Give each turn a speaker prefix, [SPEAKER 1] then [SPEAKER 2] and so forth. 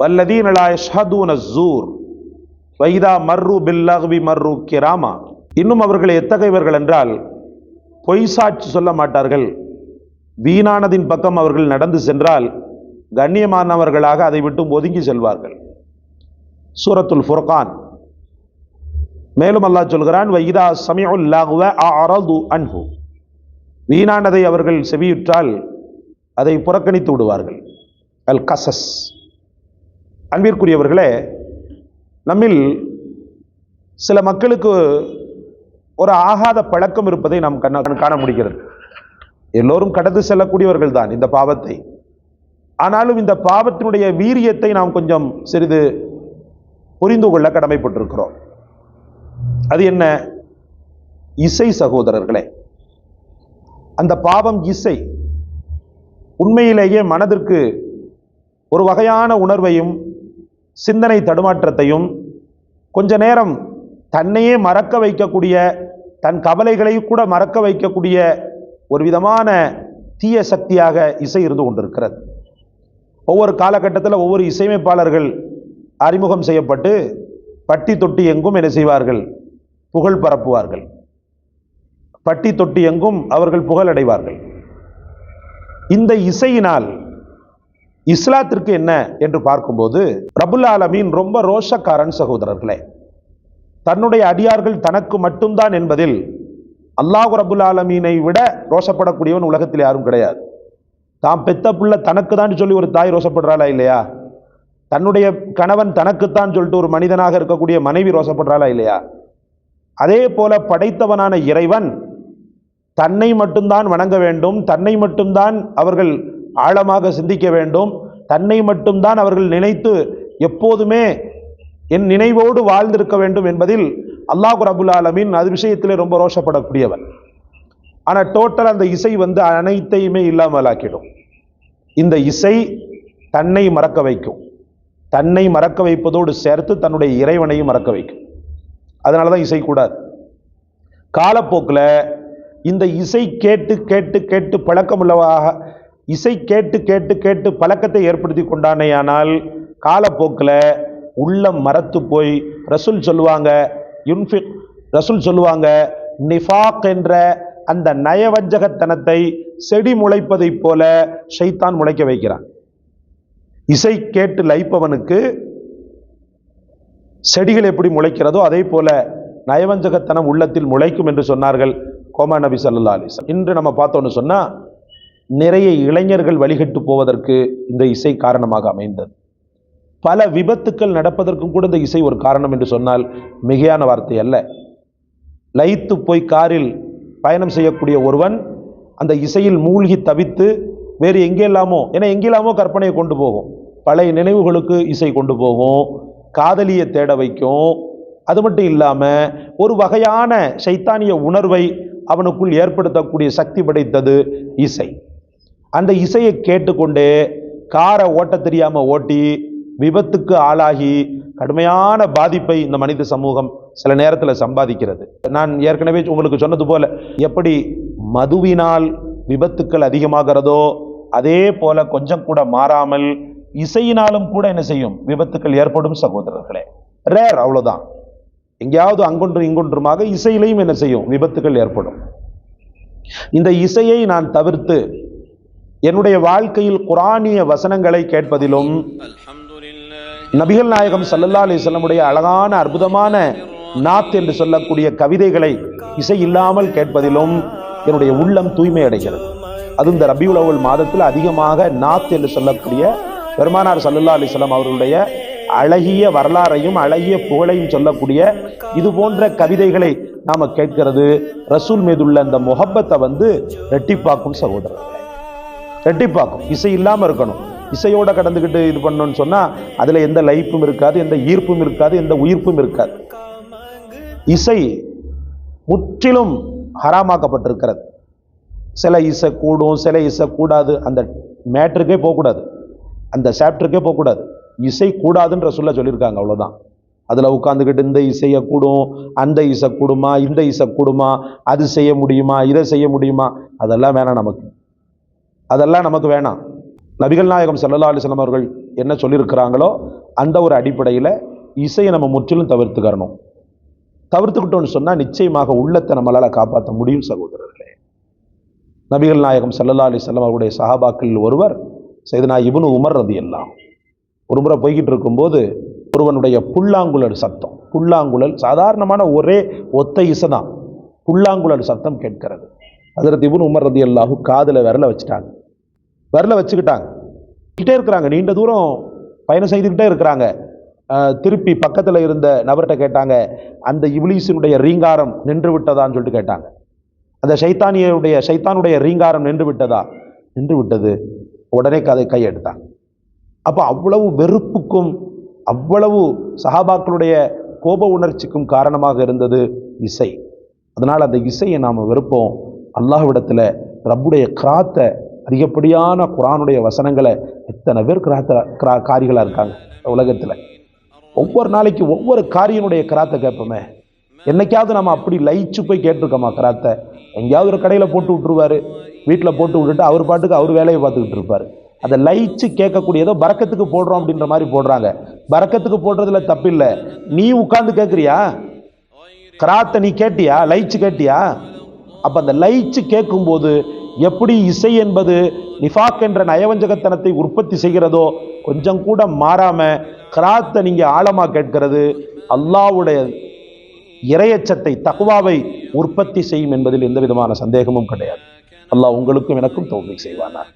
[SPEAKER 1] வல்லதீன யஷ்ஹதூன ஸூர் வைதா மர்ரு பில்லஹ்வி மர்ரு கிராமா இன்னும் அவர்கள் எத்தகையவர்கள் என்றால் பொய் சாட்சி சொல்ல மாட்டார்கள். வீணானதின் பக்கம் அவர்கள் நடந்து சென்றால் கண்ணியமானவர்களாக அதை விட்டு ஒதுங்கி செல்வார்கள். சூரத்துல் ஃபுர்கான். மேலும் அல்லாஹ் சொல்கிறான் வைதா சமியுல் லாகுவ அரது அன்ஹு. வீணானதை அவர்கள் செவியுற்றால் அதை புறக்கணித்து விடுவார்கள். அல் கசஸ். அன்பிற்குரியவர்களே நம்மில் சில மக்களுக்கு ஒரு ஆகாத பழக்கம் இருப்பதை நாம் கண்ண காண முடிகிறது. எல்லோரும் கடந்து செல்லக்கூடியவர்கள் தான் இந்த பாவத்தை. ஆனாலும் இந்த பாவத்தினுடைய வீரியத்தை நாம் கொஞ்சம் சிறிது புரிந்து கொள்ள கடமைப்பட்டிருக்கிறோம். அது என்ன? இசை சகோதரர்களே அந்த பாவம் இசை உண்மையிலேயே மனதிற்கு ஒரு வகையான உணர்வையும் சிந்தனை தடுமாற்றத்தையும் கொஞ்ச நேரம் தன்னையே மறக்க வைக்கக்கூடிய தன் கவலைகளை கூட மறக்க வைக்கக்கூடிய ஒரு விதமான தீய சக்தியாக இசை இருந்து கொண்டிருக்கிறது. ஒவ்வொரு காலகட்டத்தில் ஒவ்வொரு இசையமைப்பாளர்கள் அறிமுகம் செய்யப்பட்டு பட்டி தொட்டி எங்கும் என்ன செய்வார்கள்? புகழ் பரப்புவார்கள். பட்டி தொட்டி எங்கும் அவர்கள் புகழடைவார்கள் இந்த இசையினால் இஸ்லாத்திற்கு என்ன என்று பார்க்கும்போது ரபுல் ஆலமீன் ரொம்ப ரோஷக்காரன் சகோதரர்களே. தன்னுடைய அடியார்கள் தனக்கு மட்டும்தான் என்பதில் அல்லாஹ் ரபுல் ஆலமீனை விட ரோஷப்படக்கூடியவன் உலகத்தில் யாரும் கிடையாது. தாம் பெத்த பிள்ளை தனக்கு தான் சொல்லி ஒரு தாய் ரோஷப்படுறாளா இல்லையா? தன்னுடைய கணவன் தனக்குத்தான் சொல்லிட்டு ஒரு மனிதனாக இருக்கக்கூடிய மனைவி ரோஷப்படுறாளா இல்லையா? அதே போல படைத்தவனான இறைவன் தன்னை மட்டும்தான் வணங்க வேண்டும் தன்னை மட்டும்தான் அவர்கள் ஆழமாக சிந்திக்க வேண்டும். தன்னை மட்டும்தான் அவர்கள் நினைத்து எப்போதுமே என் நினைவோடு வாழ்ந்திருக்க வேண்டும் என்பதில் அல்லாஹ் ரபுல் ஆலமின் அது விஷயத்திலே ரொம்ப ரோஷப்படக்கூடியவன் ஆனால் டோட்டல் அந்த இசை வந்து அனைத்தையுமே இல்லாமல் ஆக்கிடும். இந்த இசை தன்னை மறக்க வைக்கும். தன்னை மறக்க வைப்பதோடு சேர்த்து தன்னுடைய இறைவனையும் மறக்க வைக்கும். அதனால தான் இசை கூடாது. காலப்போக்கில் இந்த இசை கேட்டு கேட்டு கேட்டு பழக்கமுள்ளவாக இசை கேட்டு கேட்டு கேட்டு பழக்கத்தை ஏற்படுத்தி கொண்டானேயானால் காலப்போக்கில் உள்ளம் மரத்து போய் ரசூல் சொல்லுவாங்க யுன்ஃபிக் ரசூல் சொல்லுவாங்க நிஃபாக் என்ற அந்த நயவஞ்சகத்தனத்தை செடி முளைப்பதைப் போல ஷைத்தான் முளைக்க வைக்கிறான். இசை கேட்டு லைப்பவனுக்கு செடிகள் எப்படி முளைக்கிறதோ அதே போல நயவஞ்சகத்தனம் உள்ளத்தில் முளைக்கும் என்று சொன்னார்கள் கோமா நபி சல்லா அலிஸ் இன்று நம்ம பார்த்தோன்னு சொன்னால் நிறைய இளைஞர்கள் வழிகட்டு போவதற்கு இந்த இசை காரணமாக அமைந்தது. பல விபத்துக்கள் நடப்பதற்கும் கூட இந்த இசை ஒரு காரணம் என்று சொன்னால் மிகையான வார்த்தை அல்ல. லயித்து போய் காரில் பயணம் செய்யக்கூடிய ஒருவன் அந்த இசையில் மூழ்கி தவித்து வேறு எங்கெல்லாமோ ஏன்னா எங்கெல்லாமோ கற்பனையை கொண்டு போகும். பழைய நினைவுகளுக்கு இசை கொண்டு போகும். காதலியை தேட வைக்கும். அது மட்டும் இல்லாமல் ஒரு வகையான சைத்தானிய உணர்வை அவனுக்குள் ஏற்படுத்தக்கூடிய சக்தி படைத்தது இசை. அந்த இசையை கேட்டுக்கொண்டே காரை ஓட்ட தெரியாமல் ஓட்டி விபத்துக்கு ஆளாகி கடுமையான பாதிப்பை இந்த மனித சமூகம் சில நேரத்தில் சம்பாதிக்கிறது. நான் ஏற்கனவே உங்களுக்கு சொன்னது போல எப்படி மதுவினால் விபத்துக்கள் அதிகமாகிறதோ அதே போல கொஞ்சம் கூட மாறாமல் இசையினாலும் கூட என்ன செய்யும்? விபத்துக்கள் ஏற்படும் சகோதரர்களே. ரேர் அவ்வளோதான் எங்கேயாவது அங்கொன்று இங்கொன்றுமாக இசையிலையும் என்ன செய்யும்? விபத்துகள் ஏற்படும். இந்த இசையை நான் தவிர்த்து என்னுடைய வாழ்க்கையில் குரானிய வசனங்களை கேட்பதிலும் நபிகள் நாயகம் சல்லல்லா அலிஸ்லமுடைய அழகான அற்புதமான நாத் என்று சொல்லக்கூடிய கவிதைகளை இசை இல்லாமல் கேட்பதிலும் என்னுடைய உள்ளம் தூய்மை அடைகிறது. அது இந்த ரபியுல் அவ்வல் மாதத்தில் அதிகமாக நாத் என்று சொல்லக்கூடிய பெருமானார் சல்லல்லா அலிஸ்லாம் அவர்களுடைய அழகிய வரலாறையும் அழகிய புகழையும் சொல்லக்கூடிய இது போன்ற கவிதைகளை நாம கேட்கிறது. ரசூல் மீதுள்ள அந்த முகப்பத்தை வந்து ரெட்டிப்பாக்கும் சகோதரர்கள். ரெட்டிப்பாக்கும். இசை இல்லாமல் இருக்கணும். இசையோட கடந்துக்கிட்டு இது பண்ணணும்னு சொன்னால் அதில் எந்த லைப்பும் இருக்காது எந்த ஈர்ப்பும் இருக்காது எந்த உயிர்ப்பும் இருக்காது. இசை முற்றிலும் ஹராமாக்கப்பட்டிருக்கிறது. சில இசை கூடும் சில இசை கூடாது. அந்த மேட்ருக்கே போகக்கூடாது. அந்த சாப்டருக்கே போகக்கூடாது. இசை கூடாதுன்ற சொல்ல சொல்லியிருக்காங்க அவ்வளோதான் அதில் உட்காந்துக்கிட்டு இந்த இசையை கூடும் அந்த இசை கூடுமா இந்த இசை கூடுமா அது செய்ய முடியுமா இதை செய்ய முடியுமா அதெல்லாம் வேணாம் நமக்கு. அதெல்லாம் நமக்கு வேணாம். நபிகள் நாயகம் சல்லல்லா அலிஸ்லாம் அவர்கள் என்ன சொல்லியிருக்கிறாங்களோ அந்த ஒரு அடிப்படையில் இசையை நம்ம முற்றிலும் தவிர்த்துக்கிறணும். தவிர்த்துக்கிட்டோம்னு சொன்னால் நிச்சயமாக உள்ளத்தை நம்மளால் காப்பாற்ற முடியும் சகோதரர்களே. நபிகள் நாயகம் செல்லலாலி அலைஹி அவருடைய சஹாபாக்களில் ஒருவர் செய்தனா இவனு உமர் ரதி எல்லாம் ஒரு முறை போய்கிட்டு இருக்கும்போது ஒருவனுடைய புல்லாங்குழல் சத்தம் புல்லாங்குழல் சாதாரணமான ஒரே ஒத்த இசை தான். புல்லாங்குழல் சத்தம் கேட்கிறது. அதில் இப்னு உமர் ரதி அல்லாஹு காதில் விரல வச்சுட்டாங்க. விரல வச்சுக்கிட்டாங்க. கிட்டே இருக்கிறாங்க. நீண்ட தூரம் பயணம் செய்துக்கிட்டே இருக்கிறாங்க. திருப்பி பக்கத்தில் இருந்த நபர்கிட்ட கேட்டாங்க அந்த இவ்லீஸினுடைய ரீங்காரம் நின்று விட்டதான்னு சொல்லிட்டு கேட்டாங்க. அந்த சைத்தானியுடைய சைத்தானுடைய ரீங்காரம் நின்று விட்டதா? நின்று விட்டது. உடனே கதை கையெடுத்தாங்க அப்போ அவ்வளவு வெறுப்புக்கும் அவ்வளவு சஹாபாக்களுடைய கோப உணர்ச்சிக்கும் காரணமாக இருந்தது இசை. அதனால் அந்த இசையை நாம் வெறுப்போம். அல்லாஹ்விடத்தில் ரப்புடைய கிராத்தை அதிகப்படியான குரானுடைய வசனங்களை எத்தனை பேர் கிராத்த கிரா காரிகளாக இருக்காங்க உலகத்தில்? ஒவ்வொரு நாளைக்கு ஒவ்வொரு காரியனுடைய கிராத்தை கேட்போமே. என்னைக்காவது நம்ம அப்படி லயிச்சு போய் கேட்டிருக்கோமா கிராத்தை? எங்கேயாவது ஒரு கடையில் போட்டு விட்டுருவார். வீட்டில் போட்டு விட்டுட்டு அவர் பாட்டுக்கு அவர் வேலையை பார்த்துக்கிட்டு இருப்பார். அதை லயிச்சு கேட்கக்கூடியதோ பறக்கத்துக்கு போடுறோம் அப்படின்ற மாதிரி போடுறாங்க. பறக்கத்துக்கு போடுறதுல தப்பில்லை. நீ உட்காந்து கேட்குறியா? கிராத்தை நீ கேட்டியா? லயிச்சு கேட்டியா? அப்போ அந்த லயிச்சு கேட்கும்போது எப்படி இசை என்பது நிஃபாக் என்ற நயவஞ்சகத்தனத்தை உற்பத்தி செய்கிறதோ கொஞ்சம் கூட மாறாம கிராத்தை நீங்க ஆழமா கேட்கிறது அல்லாஹ்வுடைய இரையச்சத்தை தகுவாவை உற்பத்தி செய்யும் என்பதில் எந்த விதமான சந்தேகமும் கிடையாது. அல்லாஹ் உங்களுக்கும் எனக்கும் தோல்வி செய்வானார்